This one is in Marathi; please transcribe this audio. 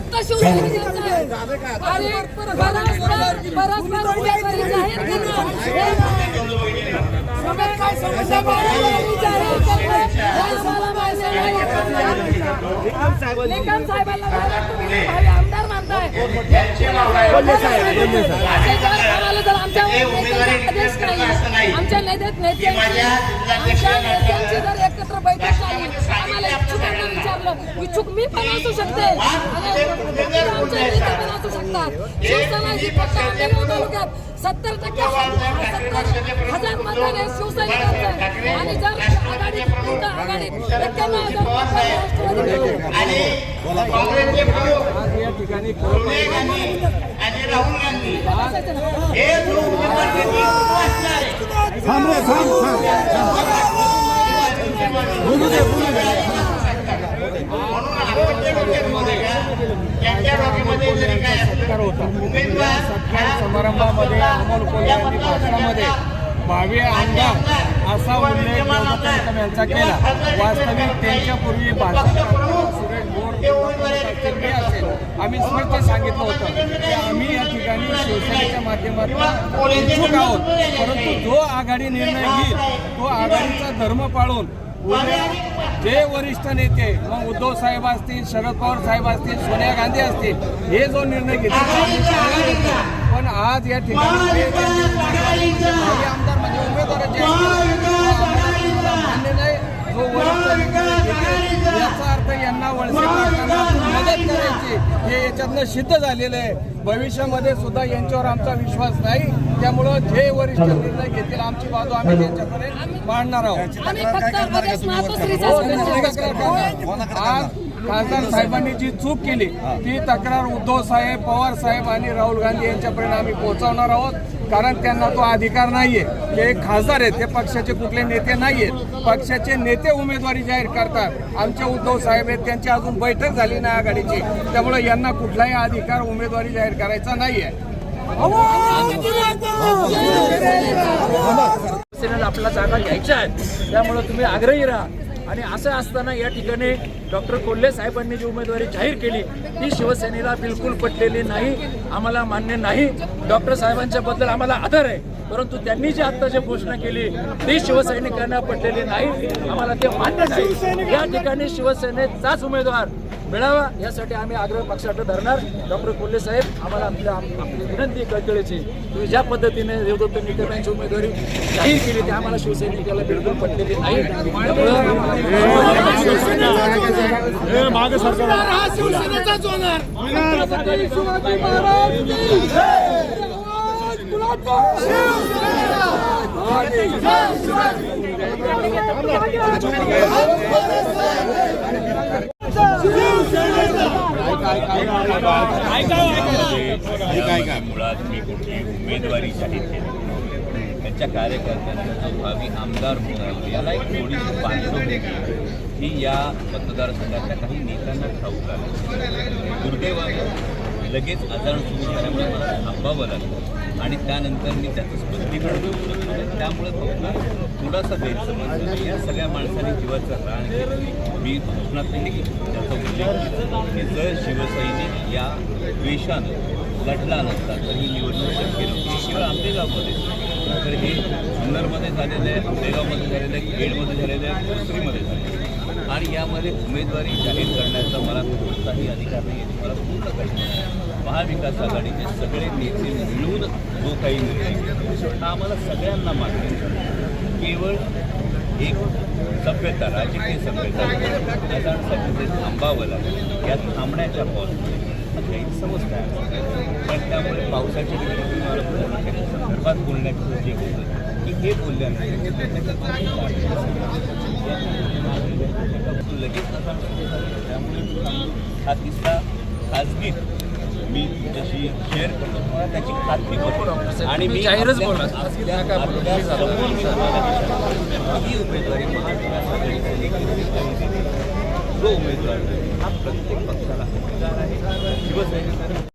फक्त हे. निकम साहेबांना आमदार मानताय. आमच्या आमच्या नेत्यात आमच्या नेत्यांची जर एकत्र बैठक झाली इच्छुक मी पण असू शकते आणि नेते पण असू शकतात शिवसेना ही फक्त आंबेगाव तालुक्यात सत्तर टक्के सत्तर हजार मतदान हे शिवसैनिकांचं आणि जर आघाडी आघाडी एक्क्याण्णव हजार या ठिकाणी राहुल गांधी उमेदवार त्यांनी असणार आहे. म्हणून आमच्या डोक्यामध्ये त्यांच्या डोक्यामध्ये जरी काय असलं, उमेदवार सत्कार समारंभामध्ये अमोल कोल्हे यांनी भाषणामध्ये भावी आमदार असा उल्लेख देवदत्त यांचा केला. वास्तविक त्यांच्यापूर्वी सुरेश बोर असेल, आम्ही स्पष्ट सांगितलं होतं की आम्ही या ठिकाणी शिवसेनेच्या माध्यमातून इच्छुक आहोत. परंतु जो आघाडी निर्णय घेईल तो आघाडीचा धर्म पाळून जे वरिष्ठ नेते मग उद्धव साहेब असतील शरद पवार साहेब असतील सोनिया गांधी असतील हे जो निर्णय घेतील पण आज या ठिकाणी आमदार म्हणजे उमेदवाराचे जो याचा अर्थ यांना वळसे मदत करायची हे याच्यातनं सिद्ध झालेलं आहे. भविष्यामध्ये सुद्धा यांच्यावर आमचा विश्वास नाही. त्यामुळं जे वरिष्ठ निर्णय घेतील आमची बाजू आम्ही त्यांच्याकडे मांडणार आहोत. हो, करणार. आज खासदार साहेबांनी जी चूक केली ती तक्रार उद्धव साहेब पवार साहेब आणि राहुल गांधी यांच्यापर्यंत आम्ही पोहोचवणार आहोत. कारण त्यांना तो अधिकार नाहीये. ते एक खासदार आहेत. ते पक्षाचे कुठले नेते नाहीयेत. पक्षाचे नेते उमेदवारी जाहीर करतात. आमचे उद्धव साहेब आहेत. त्यांची अजून बैठक झाली नाही आघाडीची. त्यामुळे यांना कुठलाही अधिकार उमेदवारी जाहीर करायचा नाहीये. सेनेला आपल्याला जागा घ्यायच्या आहेत त्यामुळं तुम्ही आग्रही राहा. आणि असं असताना या ठिकाणी डॉक्टर कोल्हे साहेबांनी जी उमेदवारी जाहीर केली ती शिवसेनेला बिलकुल पटलेली नाही आम्हाला मान्य नाही. डॉक्टर साहेबांच्या बद्दल आम्हाला आदर आहे. परंतु त्यांनी जी आता जी घोषणा केली ती शिवसैनिकांना पटलेली नाही. आम्हाला ते मान्य नाही. या ठिकाणी शिवसेनेचाच उमेदवार मिळावा यासाठी आम्ही आग्रह पक्षाकडे धरणार. डॉक्टर कोल्हे साहेब आम्हाला आपल्या आपली विनंती कळकळीची. तुम्ही ज्या पद्धतीने देवदत्त निकम उमेदवारी जाहीर केली ती आम्हाला शिवसैनिकाला बिलकुल पटलेली नाही. मुळात मी कुठली उमेदवारी जाहीर केली त्यांच्या कार्यकर्त्यांचा जो भावी आमदार होणार याला एक थोडीशी पार्श्वभूमी ही या मतदारसंघातल्या काही नेत्यांना ठाऊक आहे दुर्दैवानं लगेच आजार सुरू झाल्यामुळे मला थांबावं लागलं. आणि त्यानंतर मी त्याचं स्पष्टीकरण देऊ शकलो नाही. त्यामुळे फक्त थोडासा गैरसमज या सगळ्या माणसांनी जीवाचं रान केलं मी भाषणातही त्याचा उल्लेख की जर शिवसैनिक या द्वेषानं लढला नसता तर ही निवडणूक शक्य नव्हती. केवळ आंबेगावमध्ये. तर हे जुन्नरमध्ये झालेलं आहे. आंबेगावमध्ये झालेलं आहे खेडमध्ये झालेलं आहे भोसरीमध्ये झालेलं आहे. आणि यामध्ये उमेदवारी जाहीर करण्याचा मला कोणताही अधिकार नाही आहे मला पूर्ण कल्पना महाविकास आघाडीचे सगळे नेते मिळून जो काही निर्णय हा आम्हाला सगळ्यांना मान्य केवळ एक सभ्यता राजकीय सभ्यता आझाद सभ्यतेत थांबावं लागेल या थांबण्याच्या पॉलमध्ये काही समजत आहे पण त्यामुळे पावसाच्या संदर्भात बोलण्याचं जे होतं हे बोलल्यानंतर लगेच आता त्यामुळे हा किस्सा खाजगी मी तुझ्याशी शेअर करतो. तुम्हाला त्याची खात्री करतो आणि मी जाहीरच. ही उमेदवारी जो उमेदवार हा प्रत्येक पक्षाला हक्कदार आहे. शिवसैनिकांना